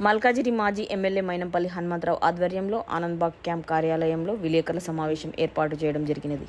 మల్కాజిరి మాజీ ఎమ్మెల్యే మైనంపల్లి హనుమంతరావు ఆధ్వర్యంలో ఆనంద్బాగ్ క్యాంప్ కార్యాలయంలో విలేకరుల సమావేశం ఏర్పాటు చేయడం జరిగినది.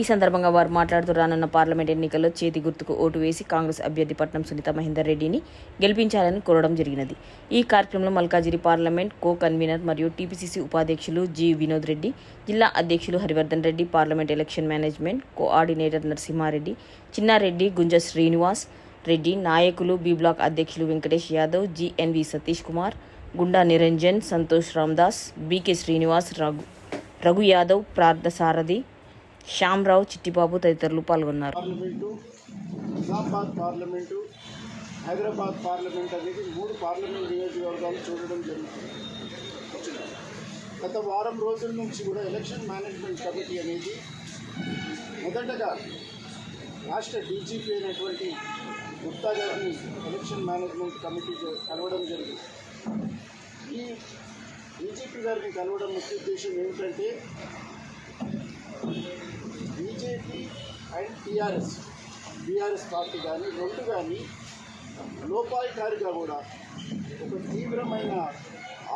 ఈ సందర్భంగా వారు మాట్లాడుతూ రానున్న పార్లమెంట్ ఎన్నికల్లో చేతి గుర్తుకు ఓటు వేసి కాంగ్రెస్ అభ్యర్థి పట్నం సునీత మహేందర్ రెడ్డిని గెలిపించాలని కోరడం జరిగినది. ఈ కార్యక్రమంలో మల్కాజిరి పార్లమెంట్ కో కన్వీనర్ మరియు టీపీసీసీ ఉపాధ్యక్షులు జి వినోద్ రెడ్డి జిల్లా అధ్యక్షులు Harivardhan Reddy parliament election management coordinator Narasimhareddy Chinnareddy Gunja Srinivas Reddy నాయకులు బి బ్లాక్ అధ్యక్షులు వెంకటేష్ యాదవ్ జిఎన్వి సతీష్ కుమార్ గుండా నిరంజన్ సంతోష్ రామ్దాస్ బీకే శ్రీనివాస్ రఘు రఘు యాదవ్ ప్రార్థ సారథి శ్యామ్రావు చిట్టిబాబు తదితరులు పాల్గొన్నారు. పార్లమెంటు హైదరాబాద్ పార్లమెంట్ అనేది మూడు పార్లమెంట్ నియోజకవర్గాలు చూడడం జరుగుతుంది. గత వారం రోజుల నుంచి కూడా ఎలక్షన్ మేనేజ్మెంట్ కమిటీ అనేది మొదటగా రాష్ట్ర డీజీపీ అయినటువంటి గుప్తా గారిని ఎలక్షన్ మేనేజ్మెంట్ కమిటీ కలవడం జరిగింది. ఈ బీజేపీ గారిని కలవడం ముఖ్య ఉద్దేశం ఏమిటంటే BJP and TRS BRS party కానీ రెండు కానీ లోపాయికారిగా కూడా ఒక తీవ్రమైన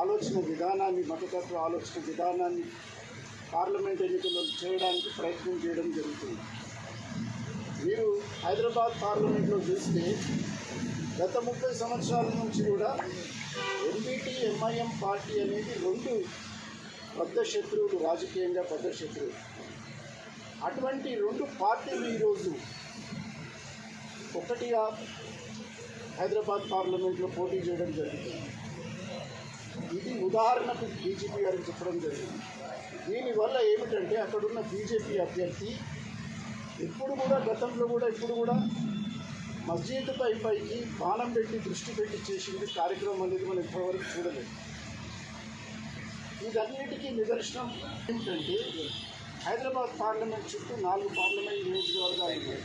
ఆలోచన విధానాన్ని మతతత్వ ఆలోచన విధానాన్ని పార్లమెంట్ ఎన్నికల్లో చేయడానికి ప్రయత్నం చేయడం జరుగుతుంది. మీరు హైదరాబాద్ పార్లమెంట్లో చూస్తే గత ముప్పై సంవత్సరాల నుంచి కూడా ఎన్బిటి ఎంఐఎం పార్టీ అనేది రెండు పెద్ద శత్రువులు రాజకీయంగా పెద్ద శత్రువులు. అటువంటి రెండు పార్టీలు ఈరోజు ఒకటిగా హైదరాబాద్ పార్లమెంట్లో పోటీ చేయడం జరిగింది ఇది ఉదాహరణకు బీజేపీ గారికి చెప్పడం జరిగింది. దీనివల్ల ఏమిటంటే అక్కడున్న బీజేపీ అభ్యర్థి ఇప్పుడు కూడా గతంలో కూడా ఇప్పుడు కూడా మస్జీద్ పై పైకి బాణం పెట్టి దృష్టి పెట్టి చేసింది కార్యక్రమం అనేది మనం ఇప్పటివరకు చూడలేదు. ఇదన్నిటికీ నిదర్శనం ఏంటంటే హైదరాబాద్ పార్లమెంట్ చుట్టూ నాలుగు పార్లమెంట్ నియోజకవర్గాలు ఉన్నాయి.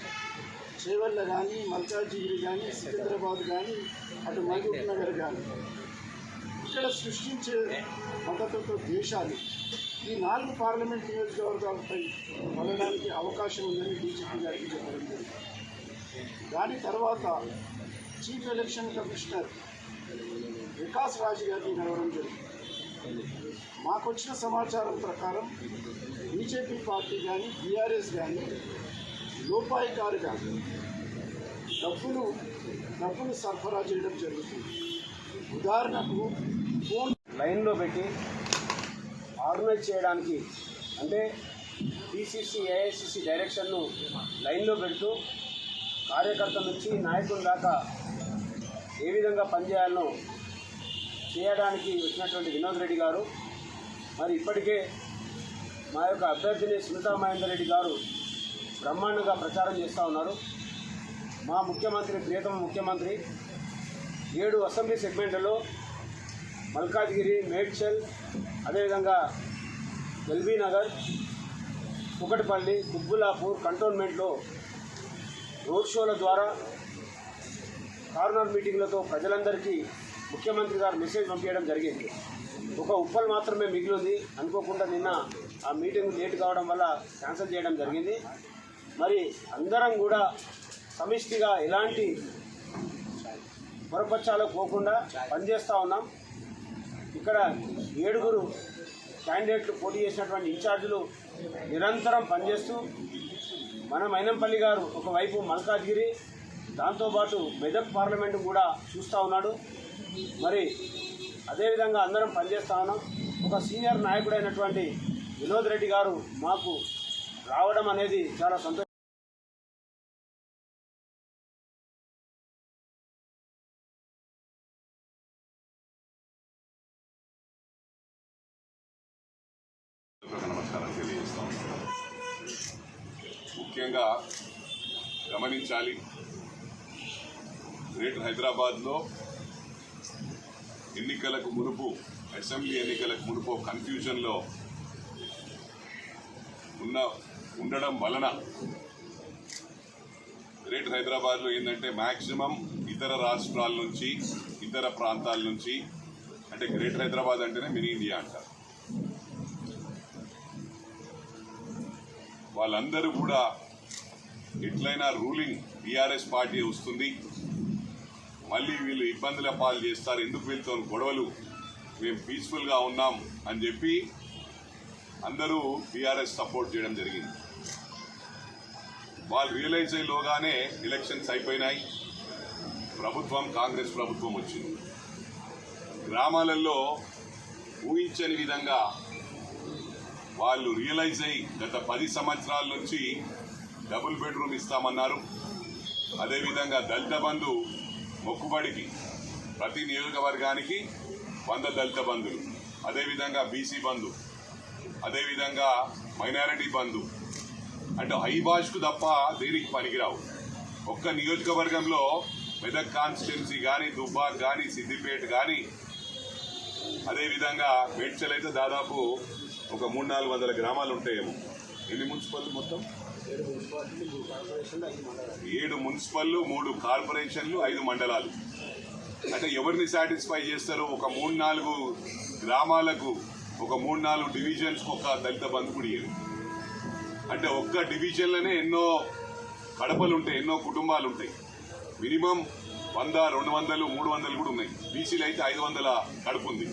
చేవెళ్ళ కానీ మల్కాజిగిరి కానీ సికింద్రాబాద్ కానీ అటు మహబూబ్ నగర్ కానీ ఇక్కడ సృష్టించే మద్దతుతో దేశాలు ఈ నాలుగు పార్లమెంట్ నియోజకవర్గాలపై వెళ్ళడానికి అవకాశం ఉందని డీజీపీ గారికి చెప్పడం జరిగింది. దాని తర్వాత chief election commissioner Vikas Raj గారిని కలవడం జరిగింది. మాకు వచ్చిన సమాచారం ప్రకారం బీజేపీ పార్టీ కానీ బీఆర్ఎస్ కానీ లోపాయికారుగా డబ్బులు డబ్బులు సరఫరా చేయడం జరుగుతుంది. ఉదాహరణకు ఫోన్ లైన్లో పెట్టి ఆర్గనైజ్ చేయడానికి అంటే బీసీసీ ఏఐసిసి డైరెక్షన్ను లైన్లో పెడుతూ కార్యకర్త నుంచి నాయకుల దాకా ఏ విధంగా పనిచేయాలనో చేయడానికి వచ్చినటువంటి వినోద్ రెడ్డి గారు మరి ఇప్పటికే మా యొక్క అభ్యర్థిని సునీతా మహేందర్ రెడ్డి గారు బ్రహ్మాండంగా ప్రచారం చేస్తూ ఉన్నారు. మా ముఖ్యమంత్రి ప్రియతమ ముఖ్యమంత్రి ఏడు అసెంబ్లీ సెగ్మెంట్లలో మల్కాజ్గిరి మేడ్చల్ అదేవిధంగా ఎల్బీ నగర్ కుకటిపల్లి కుబ్బులాపూర్ కంటోన్మెంట్లో రోడ్ షోల ద్వారా కార్నర్ మీటింగ్లతో ప్రజలందరికీ ముఖ్యమంత్రి గారు మెసేజ్ పంపించడం జరిగింది. ఒక ఉప్పల్ మాత్రమే మిగిలింది. అనుకోకుండా నిన్న ఆ మీటింగ్ లేట్ కావడం వల్ల క్యాన్సిల్ చేయడం జరిగింది. మరి అందరం కూడా సమిష్టిగా ఎలాంటి పొరపచ్చాలకు పోకుండా పనిచేస్తూ ఉన్నాం. ఇక్కడ ఏడుగురు క్యాండిడేట్లు పోటీ చేసినటువంటి ఇన్ఛార్జీలు నిరంతరం పనిచేస్తూ మన మైనంపల్లి గారు ఒకవైపు మల్కాజ్గిరి దాంతోపాటు మెదక్ పార్లమెంట్ కూడా చూస్తూ ఉన్నాడు. మరి అదేవిధంగా అందరం పనిచేస్తూ ఉన్నాం. ఒక సీనియర్ నాయకుడైనటువంటి వినోద్ రెడ్డి గారు మాకు రావడం అనేది చాలా సంతోషం. నమస్కారం తెలియజేస్తాం ముఖ్యంగా గమనించాలి. గ్రేటర్ హైదరాబాద్లో ఎన్నికలకు మునుపు అసెంబ్లీ ఎన్నికలకు మునుపు కన్ఫ్యూజన్లో ఉన్న ఉండడం వలన గ్రేటర్ హైదరాబాద్లో ఏంటంటే మ్యాక్సిమం ఇతర రాష్ట్రాల నుంచి ఇతర ప్రాంతాల నుంచి అంటే గ్రేటర్ హైదరాబాద్ అంటేనే మినీ ఇండియా అంటారు. వాళ్ళందరూ కూడా ఎట్లయినా రూలింగ్ టీఆర్ఎస్ పార్టీ వస్తుంది. మళ్ళీ వీళ్ళు ఇబ్బందుల పాలు చేస్తారు. ఎందుకు వీళ్ళతో గొడవలు? మేము పీస్ఫుల్గా ఉన్నాం అని చెప్పి అందరూ టీఆర్ఎస్ సపోర్ట్ చేయడం జరిగింది. వాళ్ళు రియలైజ్ అయ్యేలోగానే ఎలక్షన్స్ అయిపోయినాయి. ప్రభుత్వం కాంగ్రెస్ ప్రభుత్వం వచ్చింది. గ్రామాలలో ఊహించని విధంగా వాళ్ళు రియలైజ్ అయ్యి గత పది సంవత్సరాల నుంచి డబుల్ బెడ్రూమ్ ఇస్తామన్నారు. అదేవిధంగా దళిత బంధు మొక్కుబడికి ప్రతి నియోజకవర్గానికి వంద దళిత బంధులు అదేవిధంగా బీసీ బంధు అదేవిధంగా మైనారిటీ బంధు. అంటే హైబాష్కు తప్ప దేనికి పనికిరావు. ఒక్క నియోజకవర్గంలో మెదక్ కాన్స్టిట్యున్సీ కానీ దుబ్బాక్ కానీ సిద్దిపేట కానీ అదేవిధంగా మేడ్చల్ అయితే దాదాపు ఒక మూడు నాలుగు వందల గ్రామాలు ఉంటాయేమో. ఎన్ని మున్సిపల్ మొత్తం? ఏడు మున్సిపల్ మూడు కార్పొరేషన్లు ఐదు మండలాలు. అంటే ఎవరిని సాటిస్ఫై చేస్తారు ఒక మూడు నాలుగు గ్రామాలకు ఒక మూడు నాలుగు డివిజన్స్ ఒక దళిత బంధు అంటే ఒక్క డివిజన్లోనే ఎన్నో కడపలు ఉంటాయి ఎన్నో కుటుంబాలు ఉంటాయి. మినిమం వంద రెండు వందలు మూడు వందలు కూడా ఉన్నాయి. బీసీలు అయితే ఐదు వందల కడుపు ఉంది.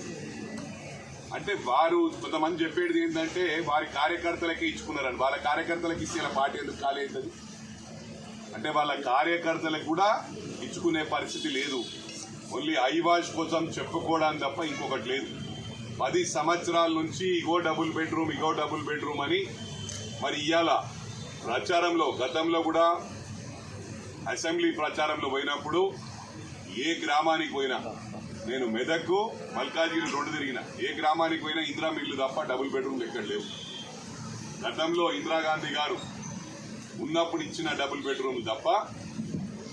అంటే వారు కొంతమంది చెప్పేది ఏంటంటే వారి కార్యకర్తలకే ఇచ్చుకున్నారని. వాళ్ళ కార్యకర్తలకు ఇస్తే పార్టీ ఎందుకు ఖాళీ అవుతుంది? అంటే వాళ్ళ కార్యకర్తలకు కూడా ఇచ్చుకునే పరిస్థితి లేదు. ఓన్లీ ఐవాష్ కోసం చెప్పుకోవడానికి తప్ప ఇంకొకటి లేదు. పది సంవత్సరాల నుంచి ఇగో డబుల్ బెడ్రూమ్ ఇగో డబుల్ బెడ్రూమ్ అని మరి ఇవాళ ప్రచారంలో గతంలో కూడా అసెంబ్లీ ప్రచారంలో పోయినప్పుడు ఏ గ్రామానికి పోయినా. నేను మెదక్కు మల్కాజిగిరి రోడ్డు తిరిగిన. ఏ గ్రామానికి పోయినా ఇందిరా మిల్లు తప్ప డబుల్ బెడ్రూమ్లు ఎక్కడ లేవు. గతంలో ఇందిరాగాంధీ గారు ఉన్నప్పుడు ఇచ్చిన డబుల్ బెడ్రూమ్ తప్ప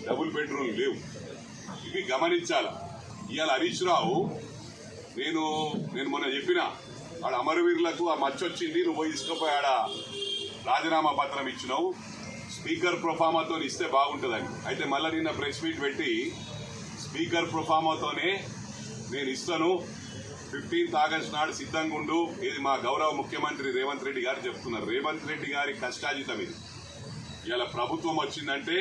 డబుల్ బెడ్రూమ్ లేవు. ఇవి గమనించాల. ఇవాళ హరీష్ రావు నేను నేను మొన్న చెప్పిన ఆడ అమరవీరులకు ఆ మచ్చ వచ్చింది నువ్వు పోయి తీసుకుపోయి ఆడ రాజీనామా పత్రం ఇచ్చినావు. స్పీకర్ ప్రొఫామాతో ఇస్తే బాగుంటుందని. అయితే మళ్ళీ నిన్న ప్రెస్ మీట్ పెట్టి స్పీకర్ ప్రొఫామాతోనే నేను ఇస్తాను. ఫిఫ్టీన్త్ ఆగస్ట్ నాడు సిద్ధంగా ఉండు ఇది మా గౌరవ ముఖ్యమంత్రి రేవంత్ రెడ్డి గారు చెప్తున్నారు. రేవంత్ రెడ్డి గారి కష్టాజితం ఇది. ఇలా ప్రభుత్వం వచ్చిందంటే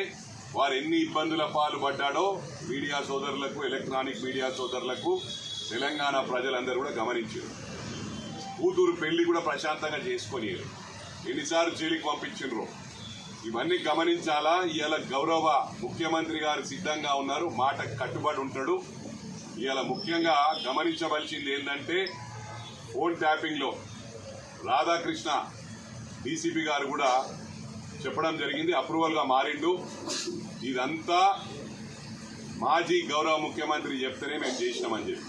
వారు ఎన్ని ఇబ్బందుల పాలు పడ్డాడో మీడియా సోదరులకు ఎలక్ట్రానిక్ మీడియా సోదరులకు తెలంగాణ ప్రజలందరూ కూడా గమనించారు. కూతురు పెళ్ళి కూడా ప్రశాంతంగా చేసుకొని ఎన్నిసార్లు జైలుకి పంపించిండ్రు? ఇవన్నీ గమనించాలా? ఇవాళ గౌరవ ముఖ్యమంత్రి గారు సిద్ధంగా ఉన్నారు. మాట కట్టుబడి ఉంటాడు. ఇవాళ ముఖ్యంగా గమనించవలసింది ఏంటంటే ఫోన్ ట్యాపింగ్లో రాధాకృష్ణ డీసీపీ గారు కూడా చెప్పడం జరిగింది. అప్రూవల్గా మారిండు. ఇదంతా మాజీ గౌరవ ముఖ్యమంత్రి చెప్తేనే మేము చేసినామని చెప్పి.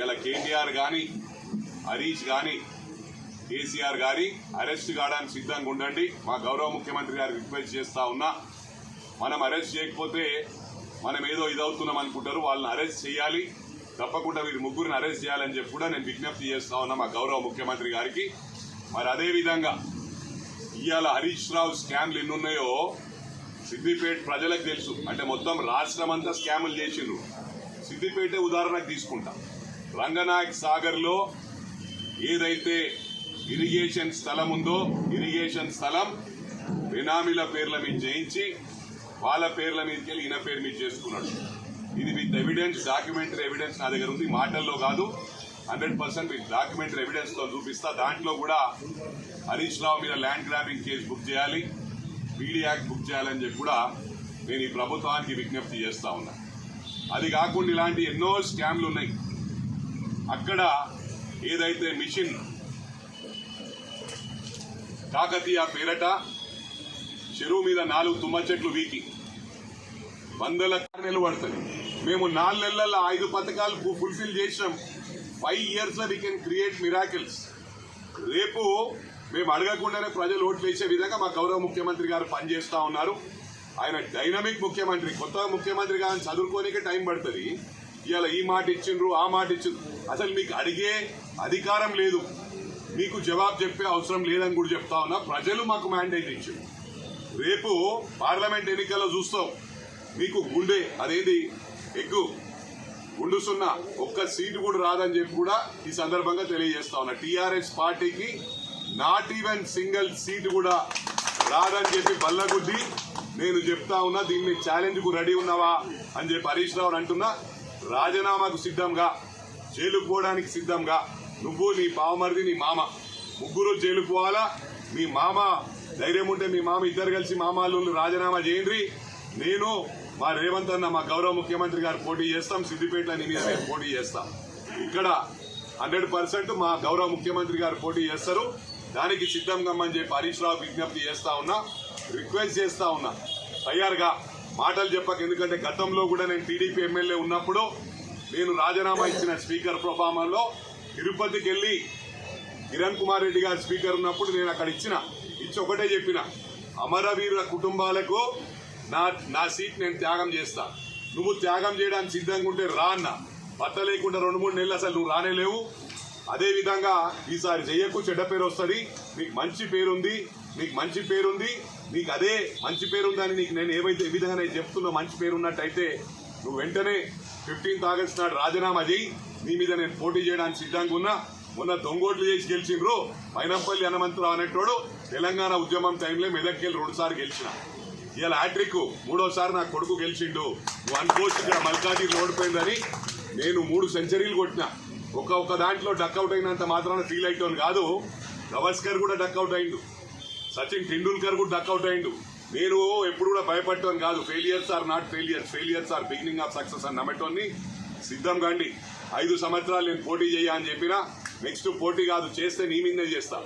ఇలా కేటీఆర్ కానీ హరీష్ కానీ కేసీఆర్ గారి అరెస్ట్ కావడానికి సిద్ధంగా ఉండండి. మా గౌరవ ముఖ్యమంత్రి గారికి రిక్వెస్ట్ చేస్తా ఉన్నా మనం అరెస్ట్ చేయకపోతే మనం ఏదో ఇదవుతున్నాం అనుకుంటారు వాళ్ళని అరెస్ట్ చేయాలి. తప్పకుండా వీరి ముగ్గురిని అరెస్ట్ చేయాలని చెప్పి కూడా నేను విజ్ఞప్తి చేస్తా ఉన్నా మా గౌరవ ముఖ్యమంత్రి గారికి. మరి అదే విధంగా ఇవాళ హరీష్ రావు స్కామ్లు ఎన్ని ఉన్నాయో సిద్దిపేట ప్రజలకు తెలుసు. అంటే మొత్తం రాష్ట్రం అంతా స్కాములు చేసిండ్రు. సిద్దిపేటే ఉదాహరణకు తీసుకుంటా. రంగనాయక్ సాగర్లో ఏదైతే ఇరిగేషన్ స్థలం ఉందో ఇరిగేషన్ స్థలం బినామీల పేర్ల మీద చేయించి వాళ్ళ పేర్ల మీదకి వెళ్ళి ఈయన పేరు మీద చేసుకున్నాడు. ఇది విత్ ఎవిడెన్స్ డాక్యుమెంటరీ ఎవిడెన్స్ నా దగ్గర ఉంది. మాటల్లో కాదు. హండ్రెడ్ పర్సెంట్ విత్ డాక్యుమెంటరీ ఎవిడెన్స్తో చూపిస్తా. దాంట్లో కూడా హరీష్ రావు మీద ల్యాండ్ గ్రాబింగ్ కేసు బుక్ చేయాలి. పీడీ యాక్ట్ బుక్ చేయాలని చెప్పి కూడా నేను ఈ ప్రభుత్వానికి విజ్ఞప్తి చేస్తా ఉన్నా. అది కాకుండా ఇలాంటి ఎన్నో స్కామ్లు ఉన్నాయి. అక్కడ ఏదైతే మిషన్ కాకతీయ పేరట చెరువు మీద నాలుగు తుమ్మ చెట్లు వీకి. వందల నెలలు పడుతుంది మేము నాలుగు నెలల ఐదు పథకాలు ఫుల్ఫిల్ చేసినాం. ఫైవ్ ఇయర్స్లో వీ కెన్ క్రియేట్ మిరాకిల్స్ రేపు మేము అడగకుండానే ప్రజలు ఓట్లు వేసే విధంగా మా గౌరవ ముఖ్యమంత్రి గారు పనిచేస్తూ ఉన్నారు. ఆయన డైనమిక్ ముఖ్యమంత్రి కొత్త ముఖ్యమంత్రి గారిని చదువుకోనికే టైం పడుతుంది. ఇవాళ ఈ మాట ఇచ్చిండ్రు ఆ మాట ఇచ్చిండ్రు. అసలు మీకు అడిగే అధికారం లేదు. మీకు జవాబు చెప్పే అవసరం లేదని కూడా చెప్తా ఉన్నా. ప్రజలు మాకు మ్యాండేట్ ఇచ్చారు. రేపు పార్లమెంట్ ఎన్నికల్లో చూస్తాం. మీకు గుండె అదేది ఎగ్గు గుండు సున్నా ఒక్క సీటు కూడా రాదని చెప్పి కూడా ఈ సందర్భంగా తెలియజేస్తా ఉన్నా. టీఆర్ఎస్ పార్టీకి నాట్ ఈవెన్ సింగిల్ సీటు కూడా రాదని చెప్పి బల్లగుద్ది. నేను చెప్తా ఉన్నా దీన్ని ఛాలెంజ్కు రెడీ ఉన్నావా అని చెప్పి హరీష్ రావు అంటున్నా. రాజీనామాకు సిద్ధంగా జైలుకు పోవడానికి సిద్ధంగా నువ్వు నీ బావమరిది నీ మామ. ముగ్గురు జైలుకు పోవాలా? మీ మామ ధైర్యం ఉంటే మీ మామ ఇద్దరు కలిసి మామాలు రాజీనామా చేయండి నేను మా రేవంత్ అన్న మా గౌరవ ముఖ్యమంత్రి గారు పోటీ చేస్తాం. సిద్దిపేటలో నీ మీద నేను పోటీ చేస్తాం. ఇక్కడ హండ్రెడ్ పర్సెంట్ మా గౌరవ ముఖ్యమంత్రి గారు పోటీ చేస్తారు. దానికి సిద్ధం కమ్మని చెప్పి హరీష్ రావు విజ్ఞప్తి చేస్తా ఉన్నా రిక్వెస్ట్ చేస్తా ఉన్నా. తయారుగా మాటలు చెప్పక ఎందుకంటే గతంలో కూడా నేను టీడీపీ ఎమ్మెల్యే ఉన్నప్పుడు నేను రాజీనామా ఇచ్చిన స్పీకర్ ప్రొఫామాలో తిరుపతికి వెళ్ళి కిరణ్ కుమార్ రెడ్డి గారు స్పీకర్ ఉన్నప్పుడు నేను అక్కడ ఇచ్చిన ఇచ్చి ఒకటే చెప్పిన అమరవీరుల కుటుంబాలకు నా నా సీట్ నేను త్యాగం చేస్తా. నువ్వు త్యాగం చేయడానికి సిద్ధంగా ఉంటే రా అన్న. పట్ట లేకుండా రెండు మూడు నెలలు అసలు నువ్వు రానే లేవు. అదే విధంగా ఈసారి చెయ్యకు చెడ్డ పేరు వస్తుంది. నీకు మంచి పేరుంది నీకు మంచి పేరుంది నీకు అదే మంచి పేరుందని నీకు నేను ఏవైతే ఏ విధంగా నేను చెప్తున్నా మంచి పేరు ఉన్నట్టయితే నువ్వు వెంటనే ఫిఫ్టీన్త్ ఆగస్ట్ నాడు రాజీనామా చేయి నీ మీద నేను పోటీ చేయడానికి సిద్ధంగా ఉన్నా మొన్న దొంగోట్లు చేసి గెలిచిండ్రు. మైనంపల్లి హనుమంతరావు అనేటోడు తెలంగాణ ఉద్యమం టైంలో మెదక్కెళ్ళి రెండుసార్లు గెలిచిన. ఇవాళ హ్యాట్రిక్ మూడోసారి నా కొడుకు గెలిచిండు. వన్ పోస్ట్ ఇక్కడ మల్కాజీ ఓడిపోయిందని నేను మూడు సెంచరీలు కొట్టిన. ఒక ఒక దాంట్లో డక్అవుట్ అయినంత మాత్రాన ఫీల్ అయిటోను కాదు. గవస్కర్ కూడా డక్అవుట్ అయిండు. సచిన్ టెండూల్కర్ కూడా డక్అవుట్ అయిండు. నేను ఎప్పుడు కూడా భయపడటం కాదు. Failures are not failures failures are beginning of success అని నమ్మటోని సిద్ధం కాండి. ఐదు సంవత్సరాలు నేను పోటీ చేయ అని చెప్పినా నెక్స్ట్ పోటీ కాదు చేస్తే నీ మీదే చేస్తా.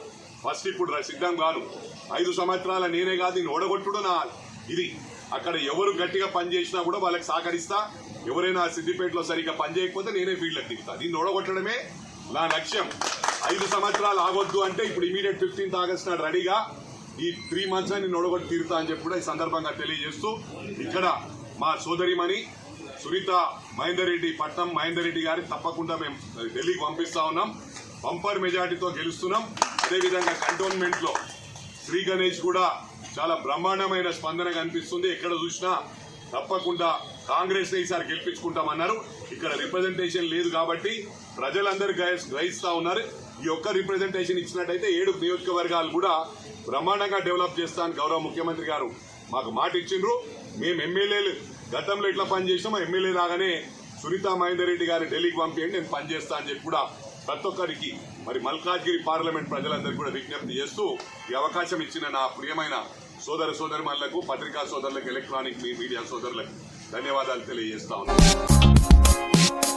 ఫస్ట్ ఇప్పుడు సిద్ధం కాను ఐదు సంవత్సరాల నేనే కాదు నేను ఓడగొట్టుడు నా ఇది. అక్కడ ఎవరు గట్టిగా పనిచేసినా కూడా వాళ్ళకి సహకరిస్తా. ఎవరైనా సిద్దిపేటలో సరిగ్గా పనిచేయకపోతే నేనే ఫీల్డ్కి దిగుతా. దీన్ని ఓడగొట్టడమే నా లక్ష్యం. ఐదు సంవత్సరాలు ఆగొద్దు అంటే ఇప్పుడు ఇమీడియట్ ఫిఫ్టీన్త్ ఆగస్ట్ నాడు రెడీగా ఈ త్రీ మంత్స్ నేను ఓడగొట్టి తీరుతా అని చెప్పి కూడా ఈ సందర్భంగా తెలియజేస్తూ ఇక్కడ మా సోదరిమణి సునీత మహేందర్ రెడ్డి పట్నం మహేందర్ రెడ్డి గారి తప్పకుండా మేము ఢిల్లీకి పంపిస్తా ఉన్నాం. బంపర్ మెజార్టీతో గెలుస్తున్నాం. అదేవిధంగా కంటోన్మెంట్లో శ్రీ గణేష్ కూడా చాలా బ్రహ్మాండమైన స్పందన కనిపిస్తుంది. ఎక్కడ చూసినా తప్పకుండా కాంగ్రెస్ ఈసారి గెలిపించుకుంటామన్నారు. ఇక్కడ రిప్రజెంటేషన్ లేదు కాబట్టి ప్రజలందరూ గ్రహిస్తా ఉన్నారు. ఈ ఒక్క రిప్రజెంటేషన్ ఇచ్చినట్టయితే ఏడు నియోజకవర్గాలు కూడా బ్రహ్మాండంగా డెవలప్ చేస్తాను గౌరవ ముఖ్యమంత్రి గారు మాకు మాట ఇచ్చిండ్రు మేము ఎమ్మెల్యేలు గతంలో ఎట్లా మా ఎమ్మెల్యే రాగానే సునీత మహేందర్ రెడ్డి గారి ఢిల్లీకి పంపించండి నేను పనిచేస్తా అని చెప్పి కూడా ప్రతి ఒక్కరికి మరి మల్కాజ్గిరి పార్లమెంట్ ప్రజలందరికీ కూడా విజ్ఞప్తి చేస్తూ ఈ అవకాశం ఇచ్చిన నా ప్రియమైన సోదర సోదరులకు పత్రికా సోదరులకు ఎలక్ట్రానిక్ మీ- మీడియా సోదరులకు ధన్యవాదాలు తెలియజేస్తా ఉన్నాను.